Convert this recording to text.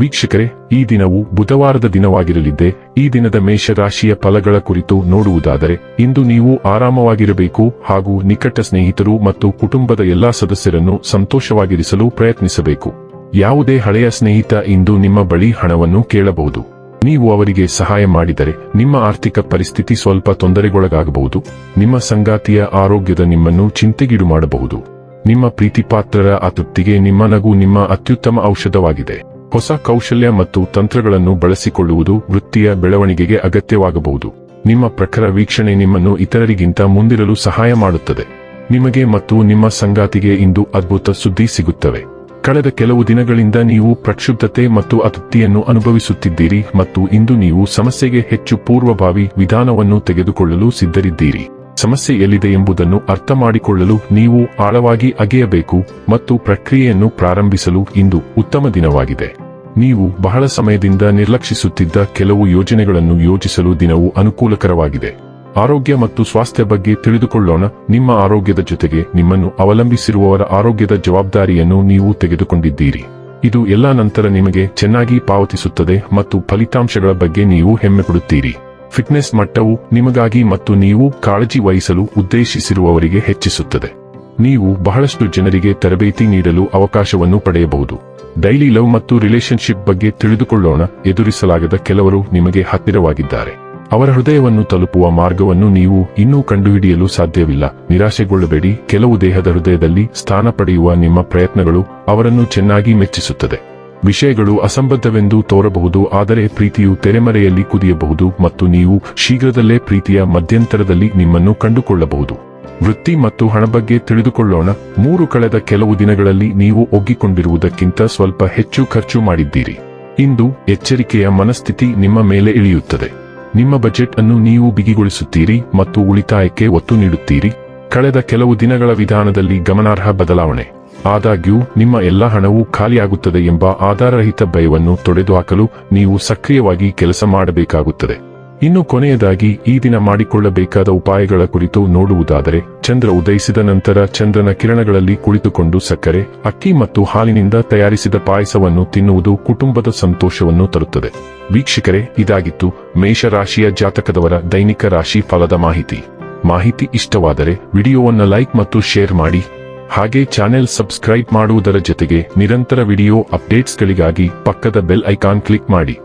ವೀಕ್ಷಕರೇ, ಈ ದಿನವು ಬುಧವಾರದ ದಿನವಾಗಿರಲಿದ್ದೆ, ಈ ದಿನದ ಮೇಷರಾಶಿಯ ಫಲಗಳ ಕುರಿತು ನೋಡುವುದಾದರೆ, ಇಂದು ನೀವು ಆರಾಮವಾಗಿರಬೇಕು ಹಾಗೂ ನಿಕಟ ಸ್ನೇಹಿತರು ಮತ್ತು ಕುಟುಂಬದ ಎಲ್ಲಾ ಸದಸ್ಯರನ್ನು ಸಂತೋಷವಾಗಿರಿಸಲು ಪ್ರಯತ್ನಿಸಬೇಕು. ಯಾವುದೇ ಹಳೆಯ ಸ್ನೇಹಿತ ಇಂದು ನಿಮ್ಮ ಬಳಿ ಹಣವನ್ನು ಕೇಳಬಹುದು. ನೀವು ಅವರಿಗೆ ಸಹಾಯ ಮಾಡಿದರೆ, ನಿಮ್ಮ ಆರ್ಥಿಕ ಪರಿಸ್ಥಿತಿ ಸ್ವಲ್ಪ ತೊಂದರೆಗೊಳಗಾಗಬಹುದು. ನಿಮ್ಮ ಸಂಗಾತಿಯ ಆರೋಗ್ಯದ ನಿಮ್ಮನ್ನು ಚಿಂತೆಗೀಡು ಮಾಡಬಹುದು. ನಿಮ್ಮ ಪ್ರೀತಿಪಾತ್ರರ ಅತೃಪ್ತಿಗೆ ನಿಮ್ಮ ನಗು ನಿಮ್ಮ ಅತ್ಯುತ್ತಮ ಔಷಧವಾಗಿದೆ. ಹೊಸ ಕೌಶಲ್ಯ ಮತ್ತು ತಂತ್ರಗಳನ್ನು ಬಳಸಿಕೊಳ್ಳುವುದು ವೃತ್ತಿಯ ಬೆಳವಣಿಗೆಗೆ ಅಗತ್ಯವಾಗಬಹುದು. ನಿಮ್ಮ ಪ್ರಖರ ವೀಕ್ಷಣೆ ನಿಮ್ಮನ್ನು ಇತರರಿಗಿಂತ ಮುಂದಿರಲು ಸಹಾಯ ಮಾಡುತ್ತದೆ. ನಿಮಗೆ ಮತ್ತು ನಿಮ್ಮ ಸಂಗಾತಿಗೆ ಇಂದು ಅದ್ಭುತ ಸುದ್ದಿ ಸಿಗುತ್ತವೆ. ಕಳೆದ ಕೆಲವು ದಿನಗಳಿಂದ ನೀವು ಪ್ರಕ್ಷುಬ್ಧತೆ ಮತ್ತು ಅತೃಪ್ತಿಯನ್ನು ಅನುಭವಿಸುತ್ತಿದ್ದೀರಿ ಮತ್ತು ಇಂದು ನೀವು ಸಮಸ್ಯೆಗೆ ಹೆಚ್ಚು ಪೂರ್ವಭಾವಿ ವಿಧಾನವನ್ನು ತೆಗೆದುಕೊಳ್ಳಲು ಸಿದ್ಧರಿದ್ದೀರಿ. ಸಮಸ್ಯೆ ಎಲ್ಲಿದೆ ಎಂಬುದನ್ನು ಅರ್ಥ ಮಾಡಿಕೊಳ್ಳಲು ನೀವು ಆಳವಾಗಿ ಅಗೆಯಬೇಕು ಮತ್ತು ಪ್ರಕ್ರಿಯೆಯನ್ನು ಪ್ರಾರಂಭಿಸಲು ಇಂದು ಉತ್ತಮ ದಿನವಾಗಿದೆ. ನೀವು ಬಹಳ ಸಮಯದಿಂದ ನಿರ್ಲಕ್ಷಿಸುತ್ತಿದ್ದ ಕೆಲವು ಯೋಜನೆಗಳನ್ನು ಯೋಜಿಸಲು ದಿನವು ಅನುಕೂಲಕರವಾಗಿದೆ. ಆರೋಗ್ಯ ಮತ್ತು ಸ್ವಾಸ್ಥ್ಯ ಬಗ್ಗೆ ತಿಳಿದುಕೊಳ್ಳೋಣ. ನಿಮ್ಮ ಆರೋಗ್ಯದ ಜೊತೆಗೆ ನಿಮ್ಮನ್ನು ಅವಲಂಬಿಸಿರುವವರ ಆರೋಗ್ಯದ ಜವಾಬ್ದಾರಿಯನ್ನು ನೀವು ತೆಗೆದುಕೊಂಡಿದ್ದೀರಿ. ಇದು ಎಲ್ಲಾ ನಂತರ ನಿಮಗೆ ಚೆನ್ನಾಗಿ ಪಾವತಿಸುತ್ತದೆ ಮತ್ತು ಫಲಿತಾಂಶಗಳ ಬಗ್ಗೆ ನೀವು ಹೆಮ್ಮೆಪಡುತ್ತೀರಿ. ಫಿಟ್ನೆಸ್ ಮಟ್ಟವು ನಿಮಗಾಗಿ ಮತ್ತು ನೀವು ಕಾಳಜಿ ವಹಿಸಲು ಉದ್ದೇಶಿಸಿರುವವರಿಗೆ ಹೆಚ್ಚಿಸುತ್ತದೆ. ನೀವು ಬಹಳಷ್ಟು ಜನರಿಗೆ ತರಬೇತಿ ನೀಡಲು ಅವಕಾಶವನ್ನು ಪಡೆಯಬಹುದು. ಡೈಲಿ ಲವ್ ಮತ್ತು ರಿಲೇಶನ್ಶಿಪ್ ಬಗ್ಗೆ ತಿಳಿದುಕೊಳ್ಳೋಣ, ಎದುರಿಸಲಾಗದ ಕೆಲವರು ನಿಮಗೆ ಹತ್ತಿರವಾಗಿದ್ದಾರೆ. ಅವರ ಹೃದಯವನ್ನು ತಲುಪುವ ಮಾರ್ಗವನ್ನು ನೀವು ಇನ್ನೂ ಕಂಡುಹಿಡಿಯಲು ಸಾಧ್ಯವಿಲ್ಲ. ನಿರಾಶೆಗೊಳ್ಳಬೇಡಿ, ಕೆಲವು ದೇಹದ ಹೃದಯದಲ್ಲಿ ಸ್ಥಾನ ಪಡೆಯುವ ನಿಮ್ಮ ಪ್ರಯತ್ನಗಳು ಅವರನ್ನು ಚೆನ್ನಾಗಿ ಮೆಚ್ಚಿಸುತ್ತದೆ. ವಿಷಯಗಳು ಅಸಂಬದ್ಧವೆಂದು ತೋರಬಹುದು, ಆದರೆ ಪ್ರೀತಿಯು ತೆರೆಮರೆಯಲ್ಲಿ ಕುದಿಯಬಹುದು ಮತ್ತು ನೀವು ಶೀಘ್ರದಲ್ಲೇ ಪ್ರೀತಿಯ ಮಧ್ಯಂತರದಲ್ಲಿ ನಿಮ್ಮನ್ನು ಕಂಡುಕೊಳ್ಳಬಹುದು. ವೃತ್ತಿ ಮತ್ತು ಹಣ ಬಗ್ಗೆ ತಿಳಿದುಕೊಳ್ಳೋಣ. ಮೂರು ಕಳೆದ ಕೆಲವು ದಿನಗಳಲ್ಲಿ ನೀವು ಒಗ್ಗಿಕೊಂಡಿರುವುದಕ್ಕಿಂತ ಸ್ವಲ್ಪ ಹೆಚ್ಚು ಖರ್ಚು ಮಾಡಿದ್ದೀರಿ. ಇಂದು ಎಚ್ಚರಿಕೆಯ ಮನಸ್ಥಿತಿ ನಿಮ್ಮ ಮೇಲೆ ಇಳಿಯುತ್ತದೆ. ನಿಮ್ಮ ಬಜೆಟ್ ಅನ್ನು ನೀವು ಬಿಗಿಗೊಳಿಸುತ್ತೀರಿ ಮತ್ತು ಉಳಿತಾಯಕ್ಕೆ ಒತ್ತು ನೀಡುತ್ತೀರಿ. ಕಳೆದ ಕೆಲವು ದಿನಗಳ ವಿಧಾನದಲ್ಲಿ ಗಮನಾರ್ಹ ಬದಲಾವಣೆ. ಆದಾಗ್ಯೂ, ನಿಮ್ಮ ಎಲ್ಲಾ ಹಣವು ಖಾಲಿಯಾಗುತ್ತದೆ ಎಂಬ ಆಧಾರರಹಿತ ಭಯವನ್ನು ತೊಡೆದುಹಾಕಲು ನೀವು ಸಕ್ರಿಯವಾಗಿ ಕೆಲಸ ಮಾಡಬೇಕಾಗುತ್ತದೆ. ಇನ್ನು ಕೊನೆಯದಾಗಿ ಈ ದಿನ ಮಾಡಿಕೊಳ್ಳಬೇಕಾದ ಉಪಾಯಗಳ ಕುರಿತು ನೋಡುವುದಾದರೆ, ಚಂದ್ರ ಉದಯಿಸಿದ ನಂತರ ಚಂದ್ರನ ಕಿರಣಗಳಲ್ಲಿ ಕುಳಿತುಕೊಂಡು ಸಕ್ಕರೆ, ಅಕ್ಕಿ ಮತ್ತು ಹಾಲಿನಿಂದ ತಯಾರಿಸಿದ ಪಾಯಸವನ್ನು ತಿನ್ನುವುದು ಕುಟುಂಬದ ಸಂತೋಷವನ್ನು ತರುತ್ತದೆ. ವೀಕ್ಷಕರೇ, ಇದಾಗಿತ್ತು ಮೇಷರಾಶಿಯ ಜಾತಕದವರ ದೈನಿಕ ರಾಶಿ ಫಲದ ಮಾಹಿತಿ. ಮಾಹಿತಿ ಇಷ್ಟವಾದರೆ ವಿಡಿಯೋವನ್ನು ಲೈಕ್ ಮತ್ತು ಶೇರ್ ಮಾಡಿ. ಹಾಗೆ ಚಾನೆಲ್ ಸಬ್ಸ್ಕ್ರೈಬ್ ಮಾಡುವುದರ ಜೊತೆಗೆ ನಿರಂತರ ವಿಡಿಯೋ ಅಪ್ಡೇಟ್ಸ್ಗಳಿಗಾಗಿ ಪಕ್ಕದ ಬೆಲ್ ಐಕಾನ್ ಕ್ಲಿಕ್ ಮಾಡಿ.